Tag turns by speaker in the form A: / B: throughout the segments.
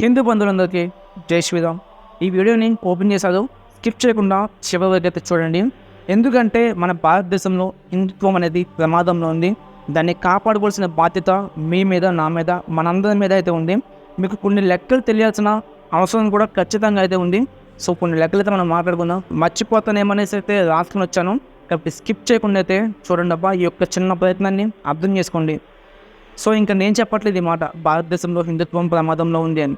A: హిందూ బంధువులందరికీ జై శ్రీరామ్. ఈ వీడియోని ఓపెన్ చేశారు స్కిప్ చేయకుండా చివరి వరకు అయితే చూడండి. ఎందుకంటే మన భారతదేశంలో హిందుత్వం అనేది ప్రమాదంలో ఉంది. దాన్ని కాపాడుకోవాల్సిన బాధ్యత మీ మీద నా మీద మనందరి మీద అయితే ఉంది. మీకు కొన్ని లెక్కలు తెలియాల్సిన అవసరం కూడా ఖచ్చితంగా అయితే ఉంది. సో కొన్ని లెక్కలు అయితే మనం మాట్లాడుకుందాం. మర్చిపోతానేమనేసి అయితే రాసుకుని వచ్చాను. కాబట్టి స్కిప్ చేయకుండా అయితే చూడండి అబ్బా ఈ యొక్క చిన్న ప్రయత్నాన్ని అర్థం చేసుకోండి. సో ఇంకా నేను చెప్పట్లేదు ఈ మాట. భారతదేశంలో హిందుత్వం ప్రమాదంలో ఉంది అని.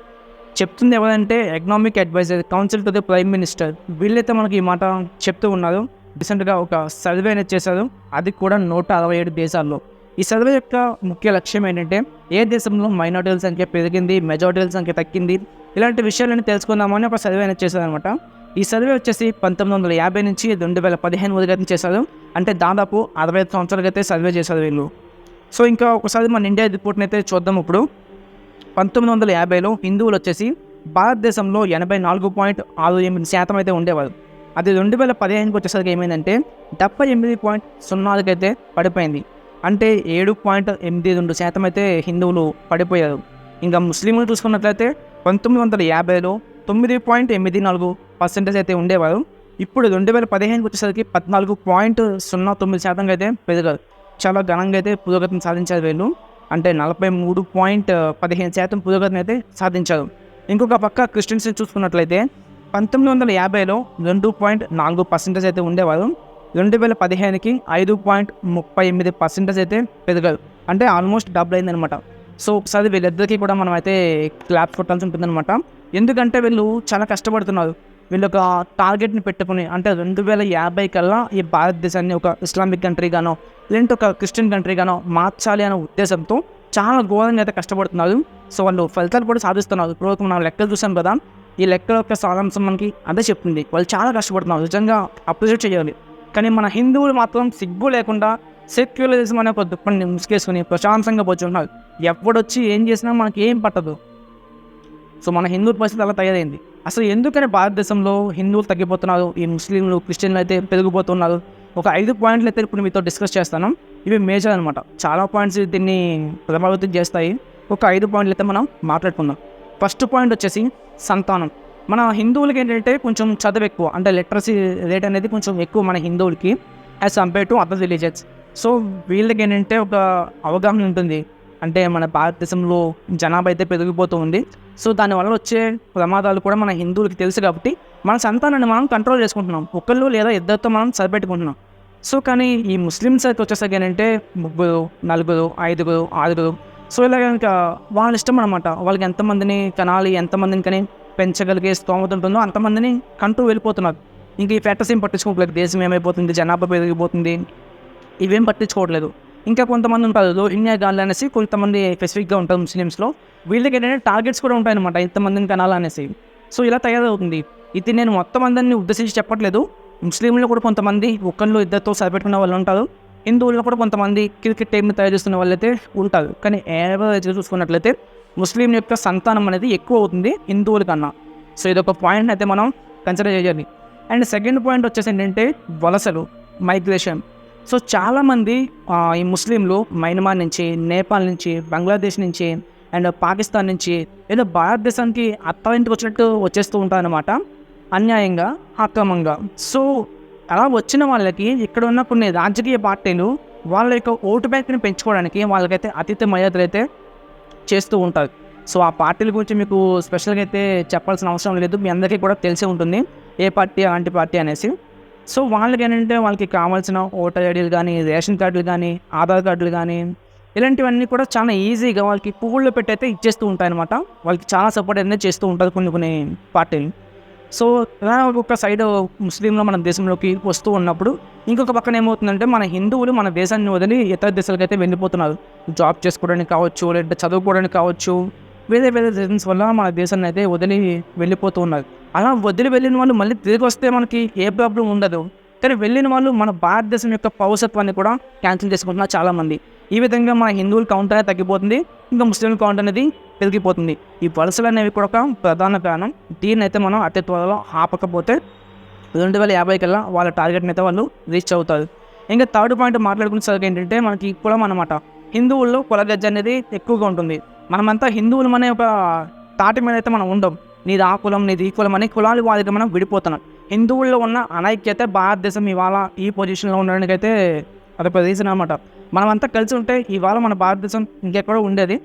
A: చెప్తుంది ఎవరంటే economic adviser council to the prime minister వీళ్ళైతే మనకి ఈ మాట చెప్తూ ఉన్నారు. రీసెంట్గా ఒక సర్వే అనేది చేశారు. అది కూడా నూట అరవై ఏడు దేశాల్లో. ఈ సర్వే యొక్క ముఖ్య లక్ష్యం ఏంటంటే ఏ దేశంలో మైనార్టీల సంఖ్య పెరిగింది మెజారిటీల సంఖ్య తగ్గింది? ఇలాంటి విషయాలని తెలుసుకుందామని ఒక సర్వే అనేది చేశారనమాట ఈ సర్వే వచ్చేసి పంతొమ్మిది వందల యాభై నుంచి రెండు వేల పదిహేను వరకు చేశారు. అంటే దాదాపు అరవై ఐదు సంవత్సరాలకైతే సర్వే చేశారు వీళ్ళు. సో ఇంకా ఒకసారి మన ఇండియా రిపోర్ట్ని అయితే చూద్దాం ఇప్పుడు. పంతొమ్మిది వందల యాభైలో హిందువులు వచ్చేసి భారతదేశంలో ఎనభై నాలుగు పాయింట్ ఆరు ఎనిమిది శాతం అయితే ఉండేవారు. అది రెండు వేల పదిహేనుకి వచ్చేసరికి ఏమైందంటే డెబ్బై ఎనిమిది పాయింట్ సున్నాకి అయితే పడిపోయింది. అంటే ఏడు పాయింట్ ఎనిమిది రెండు శాతం అయితే హిందువులు పడిపోయారు. ఇంకా ముస్లింలు చూసుకున్నట్లయితే పంతొమ్మిది వందల యాభైలో తొమ్మిది పాయింట్ ఎనిమిది నాలుగు పర్సెంటేజ్ అయితే ఉండేవారు. ఇప్పుడు రెండు వేల పదిహేనుకి వచ్చేసరికి పద్నాలుగు పాయింట్ సున్నా తొమ్మిది శాతంగా అయితే పెరిగారు. చాలా ఘనంగా అయితే పురోగతిని సాధించారు వీళ్ళు. అంటే నలభై మూడు పాయింట్ పదిహేను శాతం పురోగతిని అయితే సాధించారు. ఇంకొక పక్క క్రిస్టియన్స్ని చూసుకున్నట్లయితే పంతొమ్మిది వందల యాభైలో రెండు పాయింట్ నాలుగు పర్సెంటేజ్ అయితే ఉండేవారు. రెండు వేల పదిహేనుకి ఐదు పాయింట్ ముప్పై ఎనిమిది పర్సెంటేజ్ అయితే పెరిగారు. అంటే ఆల్మోస్ట్ డబుల్ అయిందనమాట సో ఒకసారి వీళ్ళిద్దరికీ కూడా మనం అయితే క్లాప్ కొట్టాల్సి ఉంటుందన్నమాట. ఎందుకంటే వీళ్ళు చాలా కష్టపడుతున్నారు. వీళ్ళు ఒక టార్గెట్ని పెట్టుకుని అంటే రెండు వేల యాభై కల్లా ఈ భారతదేశాన్ని ఒక ఇస్లామిక్ కంట్రీగానో లేదంటే ఒక క్రిస్టియన్ కంట్రీగానో మార్చాలి అనే ఉద్దేశంతో చాలా ఘోరంగా అయితే కష్టపడుతున్నారు. సో వాళ్ళు ఫలితాలు కూడా సాధిస్తున్నారు. ఇప్పుడు నా మనం లెక్కలు చూసాం కదా ఈ లెక్కల యొక్క సారాంశం మనకి అదే చెప్తుంది. వాళ్ళు చాలా కష్టపడుతున్నారు. నిజంగా అప్రిషియేట్ చేయాలి. కానీ మన హిందువులు మాత్రం సిగ్గు లేకుండా సెక్యులరిజం అనే ఒక దుప్పని ముసుకేసుకుని ప్రశాంతంగా పోచున్నారు ఎప్పుడొచ్చి ఏం చేసినా మనకి ఏం పట్టదు. సో మన హిందూ పరిస్థితి అలా తయారైంది. అసలు ఎందుకని భారతదేశంలో హిందువులు తగ్గిపోతున్నారు? ఈ ముస్లింలు క్రిస్టియన్లు అయితే పెరిగిపోతున్నారు. ఒక ఐదు పాయింట్లు అయితే ఇప్పుడు మీతో డిస్కస్ చేస్తాను. ఇవి మేజర్ అనమాట చాలా పాయింట్స్ దీన్ని ప్రభావితం చేస్తాయి. ఒక ఐదు పాయింట్లు అయితే మనం మాట్లాడుకుందాం. ఫస్ట్ పాయింట్ వచ్చేసి సంతానం. మన హిందువులకి ఏంటంటే కొంచెం చదువు ఎక్కువ అంటే లిటరసీ రేట్ అనేది కొంచెం ఎక్కువ మన హిందువులకి as compare to other religions so వీళ్ళకి ఏంటంటే ఒక అవగాహన ఉంటుంది. అంటే మన భారతదేశంలో జనాభా అయితే పెరిగిపోతూ ఉంది. సో దానివల్ల వచ్చే ప్రమాదాలు కూడా మన హిందువులకి తెలుసు కాబట్టి మన సంతానాన్ని మనం కంట్రోల్ చేసుకుంటున్నాం. ఒకళ్ళు లేదా ఇద్దరితో మనం సరిపెట్టుకుంటున్నాం. సో కానీ ఈ ముస్లిమ్స్ అయితే వచ్చేసరికి ఏంటంటే ముగ్గురు నలుగురు ఐదుగురు ఆరుగురు. సో ఇలా ఇంకా వాళ్ళ ఇష్టం అనమాట వాళ్ళకి ఎంతమందిని కనాలి ఎంతమందిని కానీ పెంచగలిగే స్తోమత ఉంటుందో అంతమందిని కంటూ వెళ్ళిపోతున్నారు. ఇంక ఈ ఫ్యాక్టర్స్ ఏం పట్టించుకోవట్లేదు. దేశం ఏమైపోతుంది జనాభా పెరిగిపోతుంది. ఇవేం పట్టించుకోవట్లేదు. ఇంకా కొంతమంది ఉంటారు. ఇండియా గాలి అనేసి కొంతమంది స్పెసిఫిక్గా ఉంటారు ముస్లిమ్స్లో. వీళ్ళకి ఏంటంటే టార్గెట్స్ కూడా ఉంటాయన్నమాట. ఇంతమందిని కనాలనేసి. సో ఇలా తయారవుతుంది. ఇది నేను మొత్తం అందరినీ ఉద్దేశించి చెప్పట్లేదు. ముస్లింలు కూడా కొంతమంది ఒక్కళ్ళు ఇద్దరితో సరిపెట్టుకునే వాళ్ళు ఉంటారు. హిందువుల్లో కూడా కొంతమంది క్రికెట్ టీంని తయారు చేస్తున్న వాళ్ళైతే ఉంటారు. కానీ యావరేజ్ చూసుకున్నట్లయితే ముస్లిం యొక్క సంతానం అనేది ఎక్కువ అవుతుంది హిందువుల కన్నా. సో ఇది ఒక పాయింట్ అయితే మనం కన్సిడర్ చేయాలి. అండ్ సెకండ్ పాయింట్ వచ్చేసి ఏంటంటే వలసలు మైగ్రేషన్ సో చాలామంది ఈ ముస్లింలు మయన్మార్ నుంచి నేపాల్ నుంచి బంగ్లాదేశ్ నుంచి అండ్ పాకిస్తాన్ నుంచి ఏదో భారతదేశానికి అత్తారింటికి వచ్చినట్టు వచ్చేస్తూ ఉంటారన్నమాట. అన్యాయంగా అక్రమంగా. సో అలా వచ్చిన వాళ్ళకి ఇక్కడ ఉన్న కొన్ని రాజకీయ పార్టీలు వాళ్ళ యొక్క ఓటు బ్యాంక్ని పెంచుకోవడానికి వాళ్ళకైతే అతిథి మర్యాదలు అయితే చేస్తూ ఉంటారు. సో ఆ పార్టీల గురించి మీకు స్పెషల్గా అయితే చెప్పాల్సిన అవసరం లేదు. మీ అందరికీ కూడా తెలిసే ఉంటుంది. ఏ పార్టీ అలాంటి పార్టీ అనేసి. సో వాళ్ళకి ఏంటంటే వాళ్ళకి కావాల్సిన ఓటర్ ఐడీలు కానీ రేషన్ కార్డులు కానీ ఆధార్ కార్డులు కానీ ఇలాంటివన్నీ కూడా చాలా ఈజీగా వాళ్ళకి పువ్వుల్లో పెట్టి అయితే ఇచ్చేస్తూ ఉంటాయన్నమాట. వాళ్ళకి చాలా సపోర్ట్ అనేది చేస్తూ ఉంటారు కొన్ని కొన్ని పార్టీలు. సో ఇలా ఒక సైడ్ ముస్లింలు మన దేశంలోకి వస్తూ ఉన్నప్పుడు ఇంకొక పక్కన ఏమవుతుందంటే మన హిందువులు మన దేశాన్ని వదిలి ఇతర దేశాలకు అయితే వెళ్ళిపోతున్నారు. జాబ్ చేసుకోవడానికి కావచ్చు లేదంటే చదువుకోవడానికి కావచ్చు వేరే వేరే రీజన్స్ వల్ల మన దేశాన్ని అయితే వదిలి వెళ్ళిపోతూ ఉన్నారు. అలా వదిలి వెళ్ళిన వాళ్ళు మళ్ళీ తిరిగి వస్తే మనకి ఏ ప్రాబ్లం ఉండదు. కానీ వెళ్ళిన వాళ్ళు మన భారతదేశం యొక్క పౌరసత్వాన్ని కూడా క్యాన్సిల్ చేసుకుంటున్నారు చాలామంది. ఈ విధంగా మన హిందువుల కౌంట్ అనేది తగ్గిపోతుంది. ఇంకా ముస్లింల కౌంట్ అనేది పెరిగిపోతుంది. ఈ వలసలు అనేవి కూడా ఒక ప్రధాన కారణం. దీన్ని అయితే మనం అతి త్వరలో ఆపకపోతే రెండు వేల యాభై కల్లా వాళ్ళ టార్గెట్ని అయితే వాళ్ళు రీచ్ అవుతారు. ఇంకా థర్డ్ పాయింట్ మాట్లాడుకునేసరికి ఏంటంటే మనకి కులం అనమాట హిందువుల్లో కుల గజ్జ అనేది ఎక్కువగా ఉంటుంది. మనమంతా హిందువులు అనే ఒక తాటి మీద అయితే మనం ఉండం. నీది ఆ కులం నీది ఈ కులం అని కులాలు వారికి మనం విడిపోతున్నాం. హిందువుల్లో ఉన్న అనైక్యత భారతదేశం ఇవాళ ఈ పొజిషన్లో ఉండడానికి అయితే అదొక రీజన్ అనమాట మనమంతా కలిసి ఉంటే ఇవాళ మన భారతదేశం ఇంకెక్కడో ఉండేది.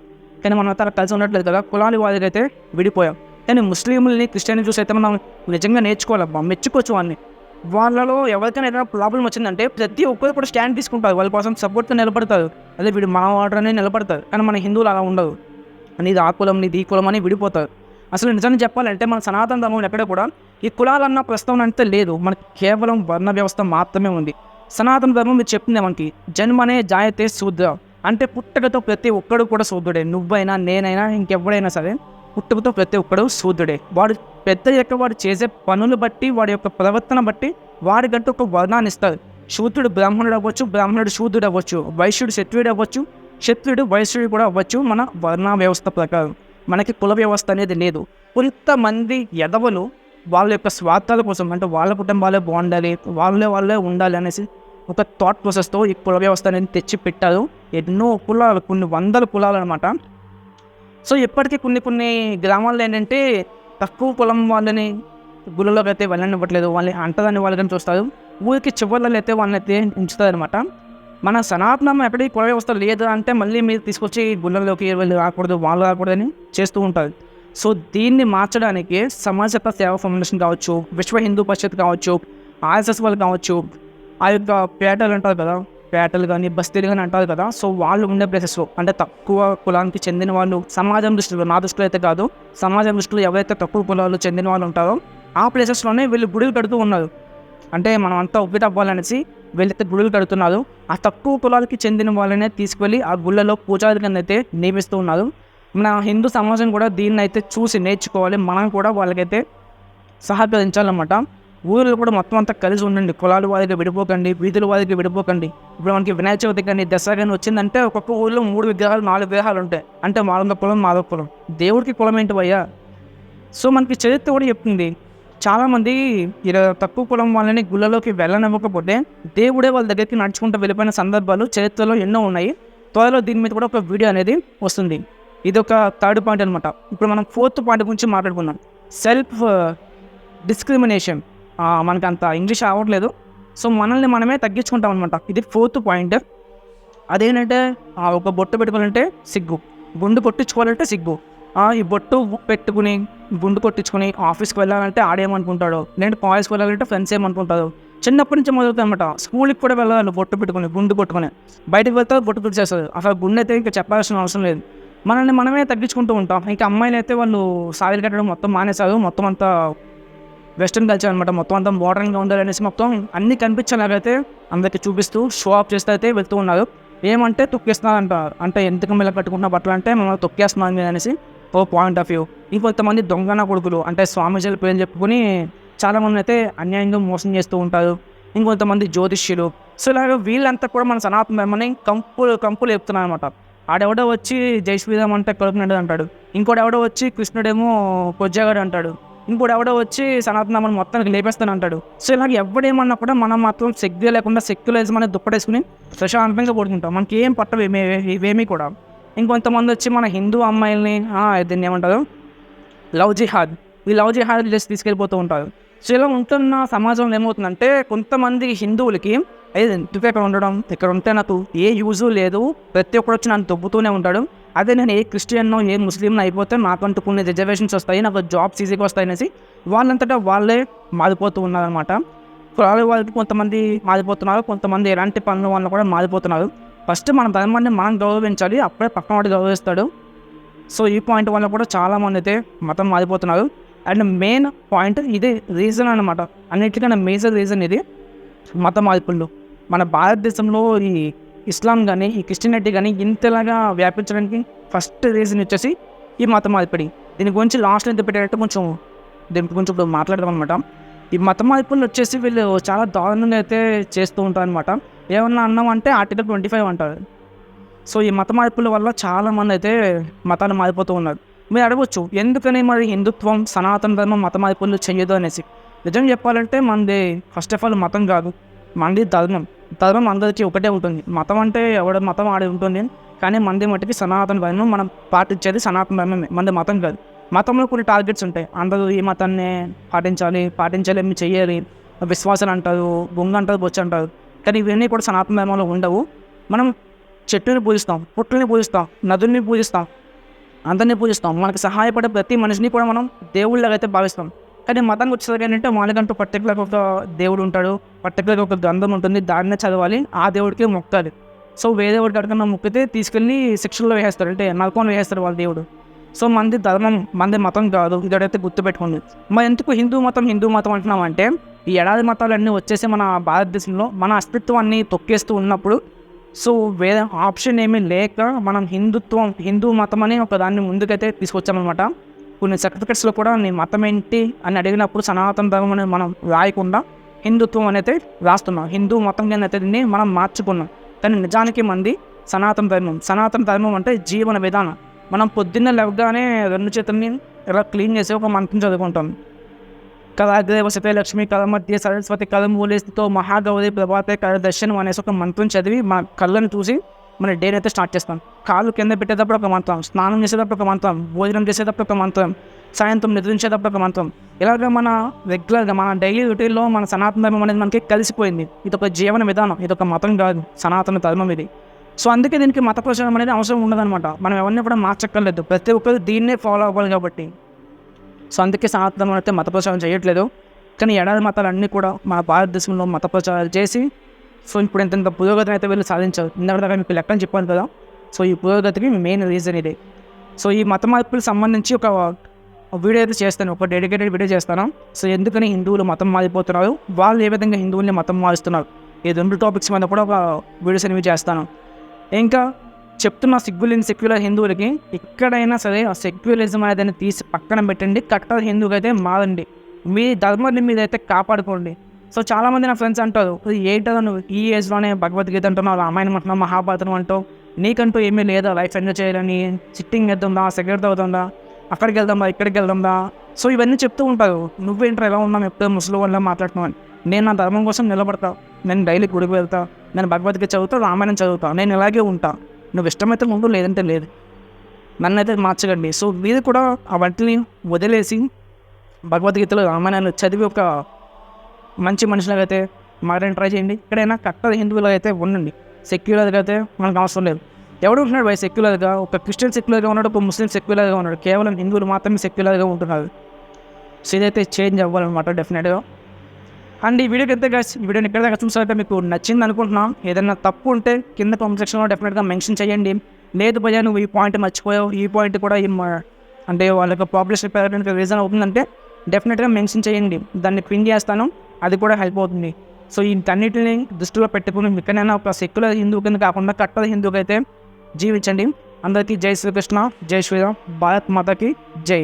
A: కానీ మనం అంతా కలిసి ఉండట్లేదు కదా కులాలు వాళ్ళకి అయితే విడిపోయాం. కానీ ముస్లింలని క్రిస్టియన్ చూసి అయితే మనం నిజంగా నేర్చుకోవాలి? మెచ్చుకోవచ్చు వాడిని వాళ్ళలో ఎవరికైనా ఏదైనా ప్రాబ్లం వచ్చిందంటే ప్రతి ఒక్కరు కూడా స్టాండ్ తీసుకుంటారు. వాళ్ళ కోసం సపోర్ట్గా నిలబడతారు. అదే వీడు మా వాటర్ అనేది నిలబడతారు. కానీ మన హిందువులు అలా ఉండదు నీది ఆ కులం నీది ఈ కులం అని విడిపోతారు. అసలు నిజాన్ని చెప్పాలంటే మన సనాతన ధర్మం ఎక్కడ కూడా ఈ కులాలన్న ప్రస్తావన అంతే లేదు. మనకి కేవలం వర్ణ వ్యవస్థ మాత్రమే ఉంది. సనాతన ధర్మం మీరు చెప్తుంది మనకి జన్మనే జాయతే శూద్ర. అంటే పుట్టకతో ప్రతి ఒక్కడు కూడా శూద్రుడే. నువ్వైనా నేనైనా ఇంకెవడైనా సరే పుట్టుకతో ప్రతి ఒక్కడు శూద్రుడే. వాడు పెద్ద యొక్క వాడు చేసే పనులు బట్టి వాడి యొక్క ప్రవర్తన బట్టి వాడికంటూ ఒక వర్ణాన్ని ఇస్తారు. శూద్రుడు బ్రాహ్మణుడు అవ్వచ్చు బ్రాహ్మణుడు శూద్రుడు అవ్వచ్చు వైశ్యుడు క్షత్రుడు అవ్వచ్చు క్షత్రుడు వైశ్యుడు కూడా అవ్వచ్చు మన వర్ణ వ్యవస్థ ప్రకారం. మనకి కుల వ్యవస్థ అనేది లేదు. కొంతమంది ఎదవలు వాళ్ళ యొక్క స్వార్థాల కోసం అంటే వాళ్ళ కుటుంబాలే బాగుండాలి వాళ్ళే వాళ్ళే ఉండాలి అనేసి ఒక థాట్ ప్రాసెస్తో ఈ కుల వ్యవస్థ అనేది తెచ్చి పెట్టారు ఎన్నో కులాలు కొన్ని వందల కులాలు అనమాట సో ఇప్పటికీ కొన్ని కొన్ని గ్రామాల్లో ఏంటంటే తక్కువ కులం వాళ్ళని గుళ్ళలోకి అయితే వెళ్ళనివ్వట్లేదు. వాళ్ళని అంటదని వాళ్ళని చూస్తారు. ఊరికి చివరిలో అయితే వాళ్ళని అయితే ఉంచుతారనమాట మన సనాతనం ఎప్పటికీ కుల వ్యవస్థ లేదు అంటే మళ్ళీ మీరు తీసుకొచ్చి గుళ్ళలోకి వెళ్ళి రాకూడదు వాళ్ళు రాకూడదని చేస్తూ ఉంటారు. సో దీన్ని మార్చడానికి సమాజత సేవా ఫౌండేషన్ కావచ్చు విశ్వ హిందూ పరిషత్ కావచ్చు ఆర్ఎస్ఎస్ వాళ్ళు కావచ్చు ఆ యొక్క పేటలు అంటారు కదా పేటలు కానీ బస్తీలు కానీ అంటారు కదా సో వాళ్ళు ఉండే ప్లేసెస్లో అంటే తక్కువ కులానికి చెందిన వాళ్ళు సమాజం దృష్టిలో నా దృష్టిలో అయితే కాదు సమాజం దృష్టిలో ఎవరైతే తక్కువ కులాలు చెందిన వాళ్ళు ఉంటారో ఆ ప్లేసెస్లోనే వీళ్ళు గుడులు కడుతూ ఉన్నారు. అంటే మనం అంతా ఒప్పిట అవ్వాలనేసి వీళ్ళైతే గుడులు కడుతున్నారు. ఆ తక్కువ కులాలకి చెందిన వాళ్ళనే తీసుకువెళ్ళి ఆ గుళ్ళలో పూజారి కింద అయితే నియమిస్తూ ఉన్నారు. మన హిందూ సమాజం కూడా దీన్ని అయితే చూసి నేర్చుకోవాలి. మనం కూడా వాళ్ళకైతే సహకరించాలన్నమాట. ఊరిలో కూడా మొత్తం అంతా కలిసి ఉండండి. కులాల వారికి విడిపోకండి వీధుల వారికి విడిపోకండి. ఇప్పుడు మనకి వినాయక చవితి కానీ దసరా కానీ వచ్చిందంటే ఒక్కొక్క ఊళ్ళో మూడు విగ్రహాలు నాలుగు విగ్రహాలు ఉంటాయి. అంటే మాలొక కులం మాదొక కులం. దేవుడికి కులం ఏంటి భయ్యా సో మనకి చరిత్ర కూడా చెప్తుంది. చాలామంది ఇలా తక్కువ కులం వాళ్ళని గుళ్ళలోకి వెళ్ళనివ్వకపోతే దేవుడే వాళ్ళ దగ్గరికి నడుచుకుంటూ వెళ్ళిపోయిన సందర్భాలు చరిత్రలో ఎన్నో ఉన్నాయి. త్వరలో దీని మీద కూడా ఒక వీడియో అనేది వస్తుంది. ఇది ఒక థర్డ్ పాయింట్ అనమాట ఇప్పుడు మనం ఫోర్త్ పాయింట్ గురించి మాట్లాడుకుందాం. Self discrimination. మనకు అంత ఇంగ్లీష్ అవ్వట్లేదు సో మనల్ని మనమే తగ్గించుకుంటాం అనమాట ఇది ఫోర్త్ పాయింట్ అదేంటంటే ఆ, ఒక బొట్టు పెట్టుకోవాలంటే సిగ్గు. గుండు కొట్టించుకోవాలంటే సిగ్గు. ఈ బొట్టు పెట్టుకుని గుండు కొట్టించుకుని ఆఫీస్కి వెళ్ళాలంటే ఆడేమనుకుంటాడు లేదంటే కాలేజ్కి వెళ్ళాలంటే ఫ్రెండ్స్ ఏమనుకుంటారు? చిన్నప్పటి నుంచి మొదలుతాయి అనమాట స్కూల్కి కూడా వెళ్ళాలి బొట్టు పెట్టుకుని గుండు కొట్టుకుని. బయటకు వెళ్తే బొట్టు తుడిచేస్తారు. అసలు గుండె అయితే ఇంకా చెప్పాల్సిన అవసరం లేదు. మనల్ని మనమే తగ్గించుకుంటూ ఉంటాం. ఇంకా అమ్మాయిలు అయితే వాళ్ళు సాయిలు కట్టడం మొత్తం మానేశారు. మొత్తం అంతా వెస్ట్రన్ కల్చర్ అనమాట మొత్తం అంతా మోడర్న్గా ఉండాలి అనేసి మొత్తం అన్ని కనిపించేలాగైతే అందరికి చూపిస్తూ షో ఆఫ్ చేస్తూ అయితే వెళ్తూ ఉన్నారు. ఏమంటే తొక్కేస్తున్నారు అంటారు అంటే ఎందుకు మీద కట్టుకుంటున్న బట్టలు అంటే మనం తొక్కేస్తున్నాం అనేసి ఓ పాయింట్ ఆఫ్ వ్యూ ఇంకొంతమంది దొంగన కొడుకులు అంటే స్వామీజీల పేరు చెప్పుకొని చాలామంది అయితే అన్యాయంగా మోసం చేస్తూ ఉంటారు. ఇంకొంతమంది జ్యోతిష్యులు. సో ఇలాగ వీళ్ళంతా కూడా మన సనాతన ధర్మని కంపులు కంపులు చెప్తున్నారు అనమాట ఆడెవడో వచ్చి జై శ్రీరామ్ అంటే కలుపునడు అంటాడు ఇంకోటి ఎవడో వచ్చి కృష్ణుడేమో కొజ్జాగాడు అంటాడు. ఇంకోటి ఎవడో వచ్చి సనాతన ధర్మం మొత్తానికి లేపేస్తాను అంటాడు సో ఇలాగ ఎవడేమన్నా కూడా మనం మాత్రం శక్తి లేకుండా సెక్యులరిజం అనేది దుప్పటేసుకుని ప్రశాంతంగా పడుకుంటాం మనకి ఏం పట్టవు ఇవేమీ కూడా. ఇంకొంతమంది వచ్చి మన హిందూ అమ్మాయిల్ని దీన్ని ఏమంటారు? లవ్ జిహాద్. ఈ లవ్ జిహాద్ చేసి తీసుకెళ్ళిపోతూ ఉంటారు. సో ఇలా ఉంటున్న సమాజంలో ఏమవుతుందంటే కొంతమంది హిందువులకి అదే ఎందుకు ఇక్కడ ఉండడం? ఇక్కడ ఉంటే నాకు ఏ యూజు లేదు. ప్రతి ఒక్కరు వచ్చి నన్ను దొబ్బుతూనే ఉంటాడు. అదే నేను ఏ క్రిస్టియన్నో ఏ ముస్లింను అయిపోతే నాకంటూ కొన్ని రిజర్వేషన్స్ వస్తాయి నాకు జాబ్స్ ఈజీగా వస్తాయి అనేసి వాళ్ళంతటా వాళ్ళే మారిపోతూ ఉన్నారనమాట కులాల వాళ్ళకి కొంతమంది మారిపోతున్నారు కొంతమంది ఎలాంటి పనుల వల్ల కూడా మారిపోతున్నారు. ఫస్ట్ మన ధర్మాన్ని మనం గౌరవించాలి అప్పుడే పక్కన వాడు గౌరవిస్తాడు. సో ఈ పాయింట్ వల్ల కూడా చాలామంది అయితే మతం మారిపోతున్నారు. అండ్ మెయిన్ పాయింట్ ఇదే రీజన్ అనమాట అన్నిటికన్నా మేజర్ రీజన్ ఇది మత మార్పులు. మన భారతదేశంలో ఈ ఇస్లాం కానీ ఈ క్రిస్టియానిటీ కానీ ఇంతలాగా వ్యాపించడానికి ఫస్ట్ రీజన్ వచ్చేసి ఈ మత మార్పిడి. దీని గురించి లాస్ట్ ఎంత పెట్టారంటే కొంచెం దీని గురించి ఇప్పుడు మాట్లాడదాం అనమాట ఈ మత మార్పులు వచ్చేసి వీళ్ళు చాలా దారుణంగా అయితే చేస్తూ ఉంటారు అనమాట ఏమన్నా అన్నాం అంటే ఆర్టికల్ ట్వంటీ ఫైవ్ అంటారు. సో ఈ మత మార్పుల వల్ల చాలామంది అయితే మతాలు మారిపోతూ ఉన్నారు. మీరు అడగవచ్చు ఎందుకని మరి హిందుత్వం సనాతన ధర్మం మత మార్పులు చెయ్యదు అనేసి? నిజం చెప్పాలంటే మనది ఫస్ట్ ఆఫ్ ఆల్ మతం కాదు. మంది ధర్మం ధర్మం అందరికీ ఒకటే ఉంటుంది. మతం అంటే ఎవడ మతం ఆడి ఉంటుంది కానీ మంది మట్టికి సనాతన ధర్మం మనం పాటించేది సనాతన ధర్మమే. మంది మతం కాదు. మతంలో కొన్ని టార్గెట్స్ ఉంటాయి. అందరూ ఈ మతాన్ని పాటించాలి పాటించాలి ఏమి చేయాలి విశ్వాసాలు అంటారు బొంగ అంటారు బొచ్చు అంటారు. కానీ ఇవన్నీ కూడా సనాతన ధర్మంలో ఉండవు. మనం చెట్టుని పూజిస్తాం పుట్టుని పూజిస్తాం నదుల్ని పూజిస్తాం అందరినీ పూజిస్తాం. మనకు సహాయపడే ప్రతి మనిషిని కూడా మనం దేవుళ్ళగా అయితే భావిస్తాం. కానీ మతానికి వచ్చేసరికి ఏంటంటే వాళ్ళకంటూ పర్టికులర్ ఒక దేవుడు ఉంటాడు పర్టికులర్ ఒక గ్రంథం ఉంటుంది దాన్నే చదవాలి ఆ దేవుడికి మొక్కాలి. సో వేరే వాడికి అడగకుండా మొక్కితే తీసుకెళ్ళి శిక్షల్లో వేసేస్తారు అంటే నరకం వేసేస్తారు వాళ్ళ దేవుడు. సో మంది ధర్మం మంది మతం కాదు ఇదైతే గుర్తుపెట్టుకోండి. మరి ఎందుకు హిందూ మతం హిందూ మతం అంటున్నాం అంటే ఈ ఏడాది మతాలన్నీ వచ్చేసి మన భారతదేశంలో మన అస్తిత్వాన్ని తొక్కేస్తూ ఉన్నప్పుడు సో వేరే ఆప్షన్ ఏమీ లేక మనం హిందుత్వం హిందూ మతం అని ఒక దాన్ని ముందుకైతే తీసుకొచ్చామన్నమాట. కొన్ని సర్టిఫికెట్స్లో కూడా నీ మతం ఏంటి అని అడిగినప్పుడు సనాతన ధర్మం అని మనం రాయకుండా హిందుత్వం అనేది రాస్తున్నాం. హిందూ మతం కింద అయితే దీన్ని మనం మార్చుకున్నాం. కానీ నిజానికి మంది సనాతన ధర్మం. సనాతన ధర్మం అంటే జీవన విధానం. మనం పొద్దున్న లేవగానే రెండు చేతుల్ని ఇలా క్లీన్ చేసి ఒక మంత్రం చదువుకుంటాం. కళాగ్రేవ లక్ష్మి కళ మధ్య సరస్వతి కళ మూలేస్తో మహాగౌరి ప్రభాతే కళ దర్శనం అనేసి ఒక మంత్రం చదివి మా కళ్ళను చూసి మన డేని అయితే స్టార్ట్ చేస్తాం. కాళ్ళు కింద పెట్టేటప్పుడు ఒక మంత్రం స్నానం చేసేటప్పుడు ఒక మంత్రం భోజనం చేసేటప్పుడు ఒక మంత్రం సాయంత్రం నిద్రించేటప్పుడు ఒక మంత్రం. ఇలాగ మన రెగ్యులర్గా మన డైలీ రొటీన్లో మన సనాతన ధర్మం అనేది మనకి కలిసిపోయింది. ఇది ఒక జీవన విధానం ఇది ఒక మతం కాదు సనాతన ధర్మం ఇది. సో అందుకే దీనికి మత ప్రచారం అనేది అవసరం ఉండదన్నమాట. మనం ఎవరిని కూడా మార్చక్కర్లేదు. ప్రతి ఒక్కరు దీన్నే ఫాలో అవ్వాలి కాబట్టి. సో అందుకే సనాతనం అయితే మత ప్రచారం చేయట్లేదు. కానీ ఎడారి మతాలు అన్నీ కూడా మన భారతదేశంలో మత ప్రచారాలు చేసి సో ఇప్పుడు ఇంత పురోగతిని అయితే వీళ్ళు సాధించారు. ఇందాక మీకు లెక్కని చెప్పాను కదా. సో ఈ పురోగతికి మెయిన్ రీజన్ ఇది. సో ఈ మత మార్పులకు సంబంధించి ఒక వీడియో అయితే చేస్తాను. ఒక డెడికేటెడ్ వీడియో చేస్తాను. సో ఎందుకని హిందువులు మతం మారిపోతున్నారు? వాళ్ళు ఏ విధంగా హిందువుల్ని మతం మారుస్తున్నారు? ఈ రెండు టాపిక్స్ మీద కూడా ఒక వీడియోస్ అనేవి చేస్తాను. ఇంకా చెప్తున్న సిగ్గులేని సెక్యులర్ హిందువులకి ఎక్కడైనా సరే ఆ సెక్యులరిజం అనేది తీసి పక్కన పెట్టండి. కట్టర్ హిందువుగా అయితే మారండి. మీ ధర్మాన్ని మీద అయితే కాపాడుకోండి. సో చాలామంది నా ఫ్రెండ్స్ అంటారు ఏంటో నువ్వు? ఈ ఏజ్లోనే భగవద్గీత అంటున్నావు రామాయణం అంటున్నావు మహాభారతం అంటావు నీకంటూ ఏమీ లేదా? లైఫ్ ఎంజాయ్ చేయాలని సిట్టింగ్ వేద్దాందా సిగరెట్ అవుతుందా అక్కడికి వెళ్దాందా ఇక్కడికి వెళ్దాందా సో ఇవన్నీ చెప్తూ ఉంటారు. నువ్వేంటో ఎలా ఉన్నాం ఎప్పుడు ముసలి వాళ్ళ మాట్లాడుతున్నావు? అని. నేను నా ధర్మం కోసం నిలబడతా. నేను డైలీ గుడికి వెళ్తా. నేను భగవద్గీత చదువుతా రామాయణం చదువుతా. నేను ఇలాగే ఉంటా. నువ్వు ఇష్టమైతే ముందు లేదంటే లేదు. నన్ను అయితే మార్చకండి. సో మీరు కూడా ఆ వాటిని వదిలేసి భగవద్గీతలో రామాయణాన్ని చదివి ఒక మంచి మనుషులుగా అయితే మారని ట్రై చేయండి. ఎక్కడైనా కట్టర్ హిందువులుగా అయితే ఉండండి. సెక్యులర్గా అయితే మనకు అవసరం లేదు. ఎవడు ఉంటున్నాడు భయ సెక్యులర్గా ఒక క్రిస్టియన్ సెక్యులర్గా ఉన్నాడు ఒక ముస్లిం సెక్యులర్గా ఉన్నాడు. కేవలం హిందువులు మాత్రమే సెక్యులర్గా ఉంటున్నారు. సో ఇదైతే చేంజ్ అవ్వాలన్నమాట డెఫినెట్గా అండ్ ఈ వీడియోకి ఎంత గైస్ ఈ వీడియోని ఎక్కడైనా చూసారంటే మీకు నచ్చింది అనుకుంటున్నాం. ఏదైనా తప్పు ఉంటే కింద కామెంట్ సెక్షన్లో డెఫినెట్గా మెన్షన్ చేయండి. లేదు భయ్యా నువ్వు ఈ పాయింట్ మర్చిపోయావు. ఈ పాయింట్ కూడా ఈ మ- అంటే వాళ్ళకి పాపులేషన్ పెరగడానికి రీజన్ అవుతుందంటే డెఫినెట్గా మెన్షన్ చేయండి. దాన్ని పిన్ చేస్తాను. అది కూడా హెల్ప్ అవుతుంది. సో వీటన్నిటిని దృష్టిలో పెట్టుకుని ఇక్కడైనా ఒక సెక్యులర్ హిందూ కింద కాకుండా కట్టల హిందూకి అయితే జీవించండి. అందరికీ జై శ్రీకృష్ణ జై శ్రీరామ్ భారత్ మాతకి జై.